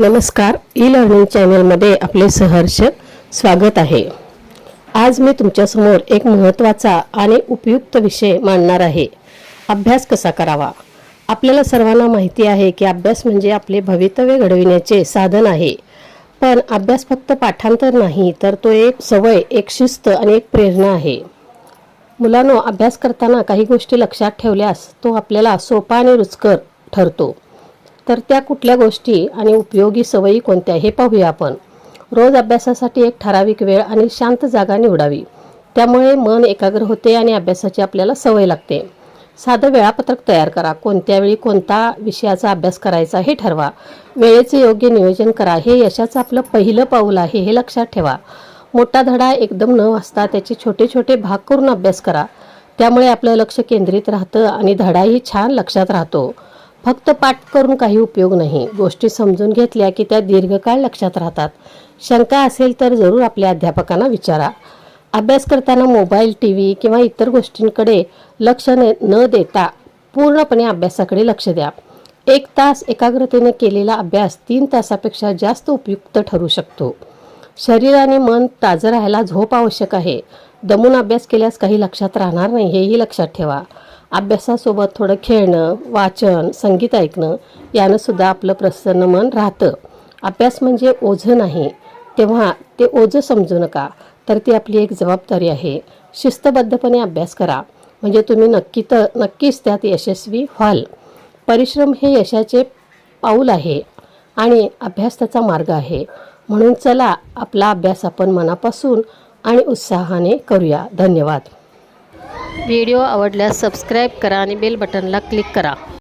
नमस्कार e learning चॅनलमध्ये आपले सहर्ष स्वागत आहे. आज मी तुमच्यासमोर एक महत्त्वाचा आणि उपयुक्त विषय मांडणार आहे. अभ्यास कसा करावा? आपल्याला सर्वांना माहिती आहे की अभ्यास म्हणजे आपले भवितव्य घडविण्याचे साधन आहे. पण अभ्यास फक्त पाठांतर नाही तर तो एक सवय एक शिस्त आणि एक प्रेरणा आहे. मुलांनो अभ्यास करताना काही गोष्टी लक्षात ठेवल्यास तो आपल्याला सोपा आणि रुचकर ठरतो. तर त्या कुठल्या गोष्टी आणि उपयोगी सवयी कोणत्या हे पाहूया आपण. रोज अभ्यासासाठी एक ठराविक वेळ आणि शांत जागा निवडावी. त्यामुळे मन एकाग्र होते आणि अभ्यासाची आपल्याला सवय लागते. साधं वेळापत्रक तयार करा. कोणत्या वेळी कोणता विषयाचा अभ्यास करायचा हे ठरवा. वेळेचे योग्य नियोजन करा. हे यशाचं आपलं पहिलं पाऊल आहे हे लक्षात ठेवा. मोठा धडा एकदम न वाचता त्याचे छोटे छोटे भाग करून अभ्यास करा. त्यामुळे आपलं लक्ष केंद्रित राहतं आणि धडाही छान लक्षात राहतो. फक्त पाठ करून काही उपयोग नाही. गोष्टी समजून घेतल्या की त्या दीर्घकाळ लक्षात राहतात. शंका असेल तर जरूर आपल्या अध्यापकांना विचारा. अभ्यास करताना मोबाईल टी व्ही किंवा इतर गोष्टींकडे लक्ष न न देता पूर्णपणे अभ्यासाकडे लक्ष द्या. एक तास एकाग्रतेने केलेला अभ्यास तीन तासापेक्षा जास्त उपयुक्त ठरू शकतो. शरीर आणि मन ताजं राहायला झोप आवश्यक आहे. दमून अभ्यास केल्यास काही लक्षात राहणार नाही हेही लक्षात ठेवा. अभ्यासासोबत थोडं खेळणं वाचन संगीत ऐकणं यानं सुद्धा आपलं प्रसन्न मन राहतं. अभ्यास म्हणजे ओझं नाही. तेव्हा ते ओझं समजू नका. तर ती आपली एक जबाबदारी आहे. शिस्तबद्धपणे अभ्यास करा. म्हणजे तुम्ही नक्की तर नक्कीच त्यात यशस्वी व्हाल. परिश्रम हे यशाचे पाऊल आहे आणि अभ्यास त्याचा मार्ग आहे. म्हणून चला आपला अभ्यास आपण मनापासून आणि उत्साहाने करूया. धन्यवाद. व्हिडिओ आवडल्यास सबस्क्राईब करा आणि बेल बटनला क्लिक करा.